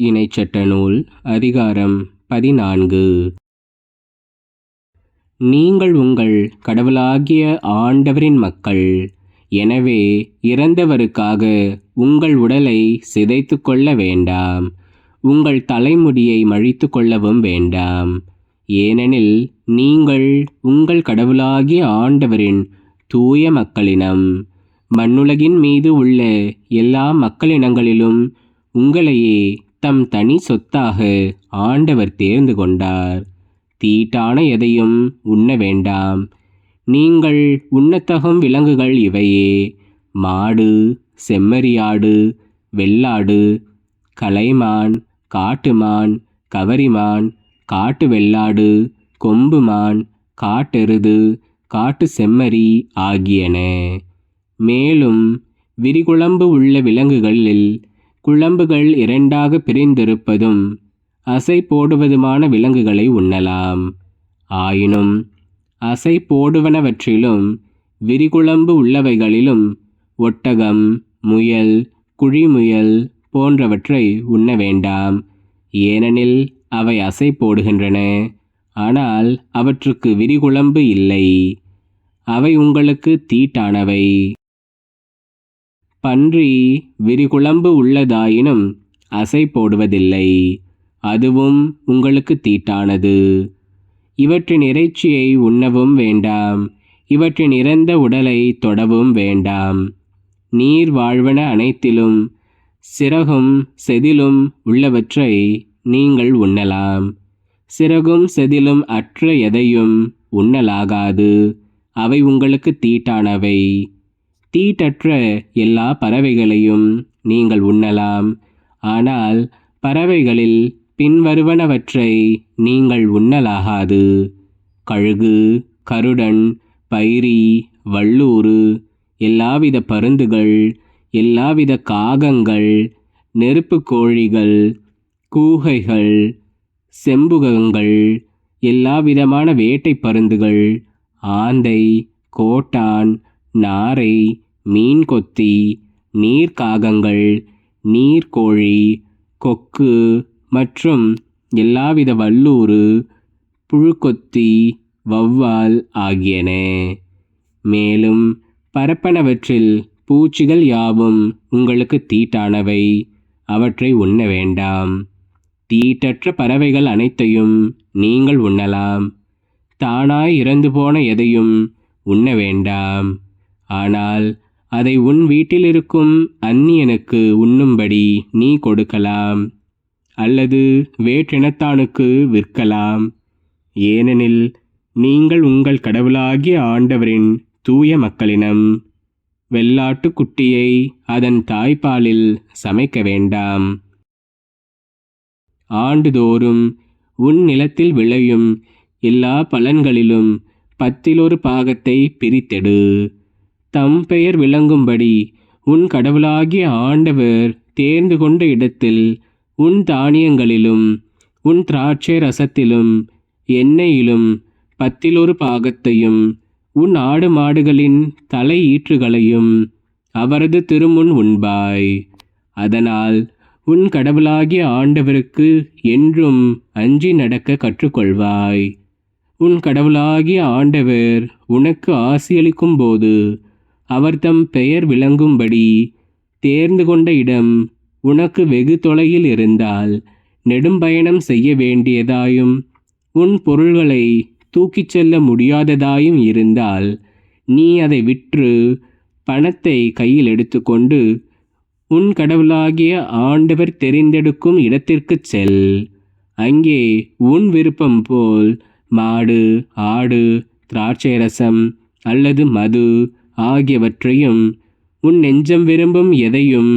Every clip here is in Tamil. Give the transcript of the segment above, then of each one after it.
இணைச்சட்ட நூல் அதிகாரம் பதினான்கு. நீங்கள் உங்கள் கடவுளாகிய ஆண்டவரின் மக்கள் எனவே இறந்தவருக்காக உங்கள் உடலை சிதைத்து கொள்ள வேண்டாம் உங்கள் தலைமுடியை மழித்து கொள்ளவும் வேண்டாம். ஏனெனில் நீங்கள் உங்கள் கடவுளாகிய ஆண்டவரின் தூய மக்களினம். மண்ணுலகின் மீது உள்ள எல்லா மக்களினங்களிலும் உங்களையே தம் தனி சொத்தாக ஆண்டவர் தேர்ந்து கொண்டார். தீட்டான எதையும் உண்ண வேண்டாம். நீங்கள் உண்ணத்தகும் விலங்குகள் இவையே. மாடு செம்மறியாடு வெள்ளாடு கலைமான் காட்டுமான் கவரிமான் காட்டு வெள்ளாடு கொம்புமான் காட்டெருது காட்டு செம்மறி ஆகியன. மேலும் விரிகுழம்பு உள்ள விலங்குகளில் குழம்புகள் இரண்டாக பிரிந்திருப்பதும் அசை போடுவதுமான விலங்குகளை உண்ணலாம். ஆயினும் அசை போடுவனவற்றிலும் விரிகுழம்பு உள்ளவைகளிலும் ஒட்டகம் முயல் குழிமுயல் போன்றவற்றை உண்ண வேண்டாம். ஏனெனில் அவை அசை போடுகின்றன. ஆனால் அவற்றுக்கு விரிகுழம்பு இல்லை. அவை உங்களுக்கு தீட்டானவை. பன்றி விரிகுழம்பு உள்ளதாயினும் அசை போடுவதில்லை. அதுவும் உங்களுக்கு தீட்டானது. இவற்றின் இறைச்சியை உண்ணவும் வேண்டாம். இவற்றின் இறந்த உடலை தொடவும் வேண்டாம். நீர் வாழ்வன அனைத்திலும் சிறகும் செதிலும் உள்ளவற்றை நீங்கள் உண்ணலாம். சிறகும் செதிலும் அற்ற எதையும் உண்ணலாகாது. அவை உங்களுக்கு தீட்டானவை. தீட்டற்ற எல்லா பறவைகளையும் நீங்கள் உண்ணலாம். ஆனால் பறவைகளில் பின்வருவனவற்றை நீங்கள் உண்ணலாகாது. கழுகு கருடன் பைரி வள்ளூறு எல்லாவித பருந்துகள் எல்லாவித காகங்கள் நெருப்பு கோழிகள் கூகைகள் செம்புகங்கள் எல்லாவிதமான வேட்டை பருந்துகள் ஆந்தை கோட்டான் நாரை மீன்கொத்தி நீர்க்காகங்கள் நீர்க்கோழி கொக்கு மற்றும் எல்லாவித வல்லூறு புழுக்கொத்தி வௌவால் ஆகியன. மேலும் பரப்பனவற்றில் பூச்சிகள் யாவும் உங்களுக்கு தீட்டானவை. அவற்றை உண்ண வேண்டாம். தீட்டற்ற பறவைகள் அனைத்தையும் நீங்கள் உண்ணலாம். தானாய் இறந்து போன எதையும் உண்ண வேண்டாம். ஆனால் அதை உன் வீட்டில் இருக்கும் அந்நியனுக்கு உண்ணும்படி நீ கொடுக்கலாம். அல்லது வேற்றினத்தானுக்கு விற்கலாம். ஏனெனில் நீங்கள் உங்கள் கடவுளாகிய ஆண்டவரின் தூய மக்களினம். வெள்ளாட்டு குட்டியை அதன் தாய்ப்பாலில் சமைக்க வேண்டாம். ஆண்டுதோறும் உன் நிலத்தில் விளையும் எல்லா பலன்களிலும் பத்திலொரு பாகத்தை பிரித்தெடு. தம் பெயர் விளங்கும்படி உன் கடவுளாகிய ஆண்டவர் தேர்ந்து கொண்ட இடத்தில் உன் தானியங்களிலும் உன் திராட்சை ரசத்திலும் எண்ணெயிலும் பத்திலொரு பாகத்தையும் உன் ஆடு மாடுகளின் தலை ஈற்றுகளையும் அவரது திருமுன் உண்பாய். அதனால் உன் கடவுளாகிய ஆண்டவருக்கு என்றும் அஞ்சி நடக்க கற்றுக்கொள்வாய். உன் கடவுளாகிய ஆண்டவர் உனக்கு ஆசியளிக்கும் போது அவர் தம் பெயர் விளங்கும்படி தேர்ந்து கொண்ட இடம் உனக்கு வெகு தொலையில் இருந்தால் நெடும்பயணம் செய்ய வேண்டியதாயும் உன் பொருள்களை தூக்கிச் செல்ல முடியாததாயும் இருந்தால் நீ அதை விற்று பணத்தை கையில் எடுத்துக்கொண்டு உன் கடவுளாகிய ஆண்டவர் தெரிந்தெடுக்கும் இடத்திற்குச் செல். அங்கே உன் விருப்பம் போல் மாடு ஆடு திராட்சை ரசம் அல்லது மது ஆகியவற்றையும் உன் நெஞ்சம் விரும்பும் எதையும்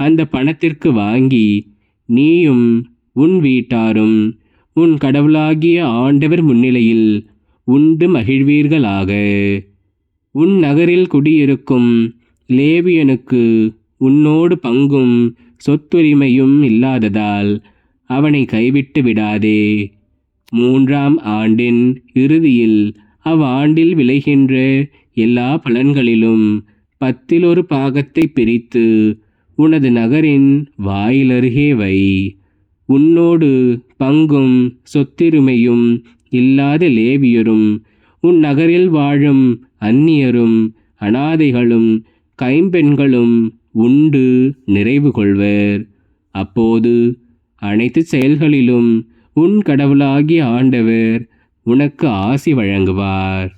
அந்த பணத்திற்கு வாங்கி நீயும் உன் வீட்டாரும் உன் கடவுளாகிய ஆண்டவர் முன்னிலையில் உண்டு மகிழ்வீர்களாக. உன் நகரில் குடியிருக்கும் லேவியனுக்கு உன்னோடு பங்கும் சொத்துரிமையும் இல்லாததால் அவனை கைவிட்டு விடாதே. மூன்றாம் ஆண்டின் இறுதியில் அவ்வாண்டில் விளைகின்ற எல்லா பலன்களிலும் பத்தில் ஒரு பாகத்தை பிரித்து உனது நகரின் வாயிலருகே வை. உன்னோடு பங்கும் சொத்திருமையும் இல்லாத லேவியரும் உன் நகரில் வாழும் அந்நியரும் அனாதைகளும் கைம்பெண்களும் உண்டு நிறைவு கொள்வர் அப்போது அனைத்து செயல்களிலும் உன் கடவுளாகிய ஆண்டவர் உனக்கு ஆசி வழங்குவார்.